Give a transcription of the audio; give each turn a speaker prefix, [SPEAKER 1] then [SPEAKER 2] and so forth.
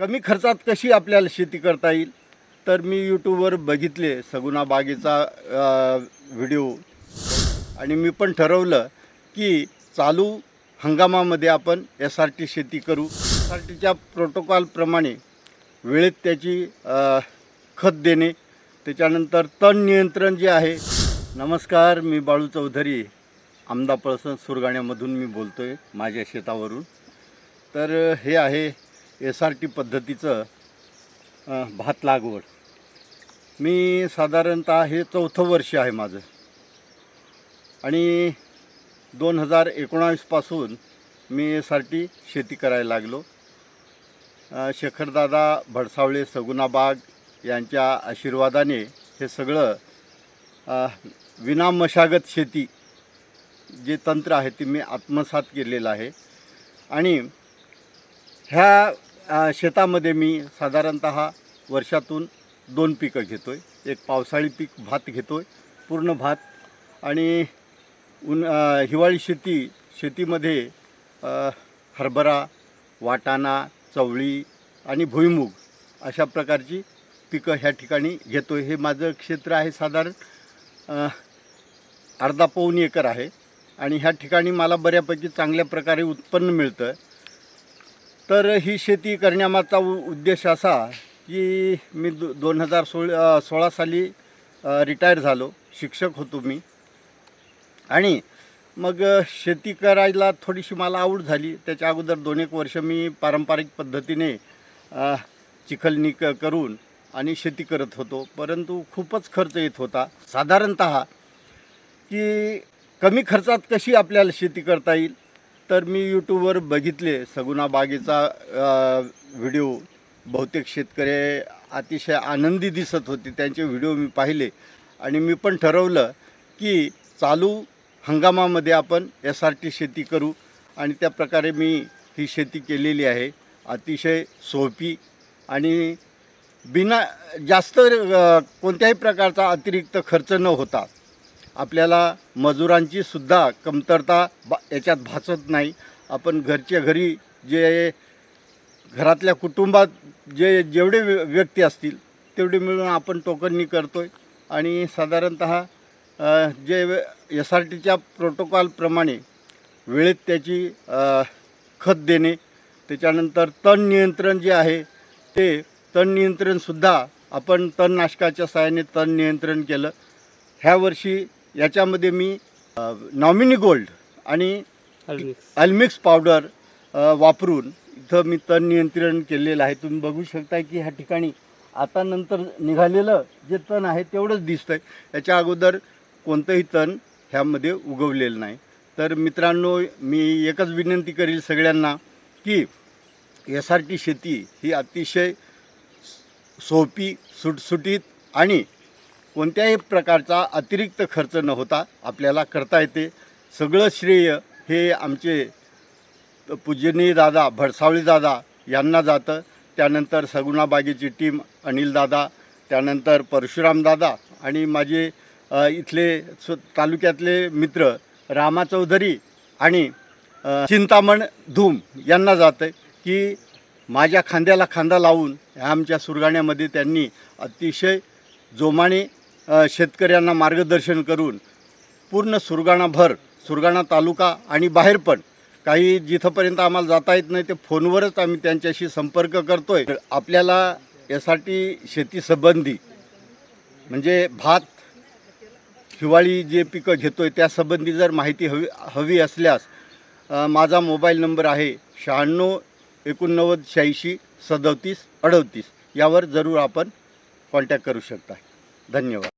[SPEAKER 1] कमी खर्चात कशी आपल्याला शेती करता येईल? तर मी यूट्यूबवर बघितले सगुणा बागेचा व्हिडिओ. आणि मी पण ठरवलं की चालू हंगामामध्ये आपण एस आर टी शेती करू. एस आर टीच्या प्रोटोकॉलप्रमाणे वेळेत त्याची खत देणे. त्याच्यानंतर तण नियंत्रण जे आहे नमस्कार मी बाळू चौधरी आमदा पळसण सुरगाण्यामधून मी बोलतो आहे माझ्या शेतावरून. तर हे आहे एस आर टी पद्धतीचं भात लागवड. मी साधारणतः हे चौथं वर्ष आहे माझं. आणि दोन हजार एकोणावीसपासून मी एस आर टी शेती करायला लागलो. शेखरदादा भडसावळे सगुणाबाग यांच्या आशीर्वादाने हे सगळं विना विनामशागत शेती जे तंत्र आहे ते मी आत्मसात केलेलं आहे. आणि ह्या शेतामध्ये मी साधारणत वर्षातून दोन पिकं घेतो आहे एक पावसाळी पीक भात घेतो आहे पूर्ण भात. आणि उन हिवाळी शेती शेतीमध्ये हरभरा वाटाणा चवळी आणि भुईमूग अशा प्रकारची पिकं ह्या ठिकाणी घेतो आहे हे माझं क्षेत्र आहे साधारण अर्धा पाऊन एकर आहे. आणि ह्या ठिकाणी मला बऱ्यापैकी चांगल्या प्रकारे उत्पन्न मिळतं. तर ही शेती करण्यामागचा उ उद्देश असा की मी दो दोन हजार सोळ सोळा साली रिटायर झालो शिक्षक होतो मी. आणि मग शेती करायला थोडीशी मला आवड झाली. त्याच्या अगोदर दोन एक वर्ष मी पारंपरिक पद्धतीने चिखलनी चिखलणी क करून आणि शेती करत होतो. परंतु खूपच खर्च येत होता. साधारणत की कमी खर्चात कशी आपल्याला शेती करता येईल? तर मी यूट्यूबवर बघितले सगुणा बागेचा व्हिडिओ. बहुतेक शेतकरी अतिशय आनंदी दिसत होते त्यांचे व्हिडिओ मी पाहिले. आणि मी पण ठरवलं की चालू हंगामामध्ये आपण एस आर टी शेती करू. आणि त्या प्रकारे मी ही शेती केलेली आहे. अतिशय सोपी आणि बिना जास्त कोणत्याही प्रकारचा अतिरिक्त खर्च न होता. आपल्याला मजुरांची सुद्धा कमतरता बा याच्यात भासत नाही. आपण घरच्या घरी जे घरातल्या कुटुंबात जे जेवढे व्य- व्यक्ती असतील तेवढे मिळून आपण टोकननी करतो आहे आणि साधारणत जे एस आर टीच्या प्रोटोकॉलप्रमाणे वेळेत त्याची खत देणे त्याच्यानंतर तण नियंत्रण जे आहे ते तण नियंत्रणसुद्धा आपण तणनाशकाच्या सहाय्याने तण नियंत्रण केलं. ह्या वर्षी याच्यामध्ये मी नॉमिनी गोल्ड आणि अल्मिक्स पावडर वापरून इथं मी तण नियंत्रण केलेलं आहे. तुम्ही बघू शकता की ह्या ठिकाणी आता नंतर निघालेलं जे तण आहे तेवढंच दिसतं आहे याच्या अगोदर कोणतंही तण ह्यामध्ये उगवलेलं नाही. तर मित्रांनो मी एकच विनंती करील सगळ्यांना की एस आर टी शेती ही अतिशय सोपी सुटसुटीत आणि कोणत्याही प्रकारचा अतिरिक्त खर्च न होता आपल्याला करता येते. सगळं श्रेय हे आमचे पूजनीय दादा भडसावळी दादा यांना जातं. त्यानंतर सगुणाबागेची टीम अनिल दादा त्यानंतर परशुराम दादा आणि माझे इथले स्व तालुक्यातले मित्र रामा चौधरी आणि चिंतामण धूम यांना जातं की माझ्या खांद्याला खांदा लावून ह्या आमच्या सुरगाण्यामध्ये त्यांनी अतिशय जोमाने शेतकऱ्यांना मार्गदर्शन करून पूर्ण सुरगाणाभर सुरगाणा तालुका आणि बाहेर पण काही जिथंपर्यंत आम्हाला जाता येत नाही ते फोनवरच आम्ही त्यांच्याशी संपर्क करतो आहे आपल्याला यासाठी शेतीसंबंधी म्हणजे भात हिवाळी जे पिकं घेतो आहे त्यासंबंधी जर माहिती हवी हवी असल्यास माझा मोबाईल नंबर आहे शहाण्णव एकोणनव्वद शहाऐंशी सदतीस अडतीस. यावर जरूर आपण कॉन्टॅक्ट करू शकता. धन्यवाद.